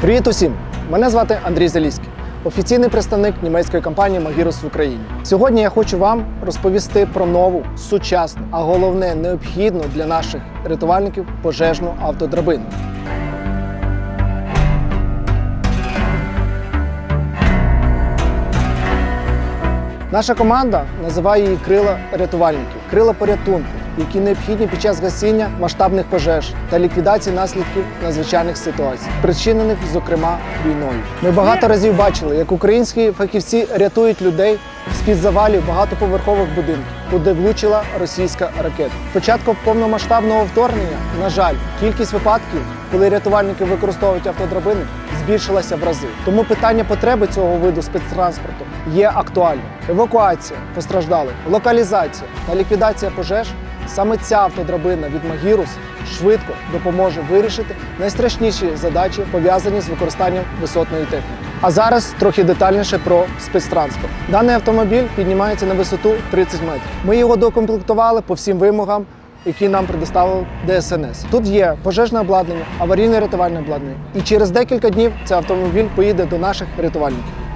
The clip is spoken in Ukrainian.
Привіт усім! Мене звати Андрій Заліський, офіційний представник німецької компанії Magirus в Україні. Сьогодні я хочу вам розповісти про нову, сучасну, а головне необхідну для наших рятувальників пожежну автодрабину. Наша команда називає її крила рятувальників, крила порятунку, які необхідні під час гасіння масштабних пожеж та ліквідації наслідків надзвичайних ситуацій, спричинених, зокрема, війною. Ми багато разів бачили, як українські фахівці рятують людей з-під завалів багатоповерхових будинків, куди влучила російська ракета. Спочатку повномасштабного вторгнення, на жаль, кількість випадків, коли рятувальники використовують автодрабини, збільшилася в рази. Тому питання потреби цього виду спецтранспорту є актуальним. Евакуація постраждалих, локалізація та ліквідація пожеж саме ця автодрабина від Магірус швидко допоможе вирішити найстрашніші задачі, пов'язані з використанням висотної техніки. А зараз трохи детальніше про спецтранспорт. Даний автомобіль піднімається на висоту 30 метрів. Ми його докомплектували по всім вимогам які нам предоставив ДСНС. Тут є пожежне обладнання, аварійне рятувальне обладнання. І через декілька днів цей автомобіль поїде до наших рятувальників.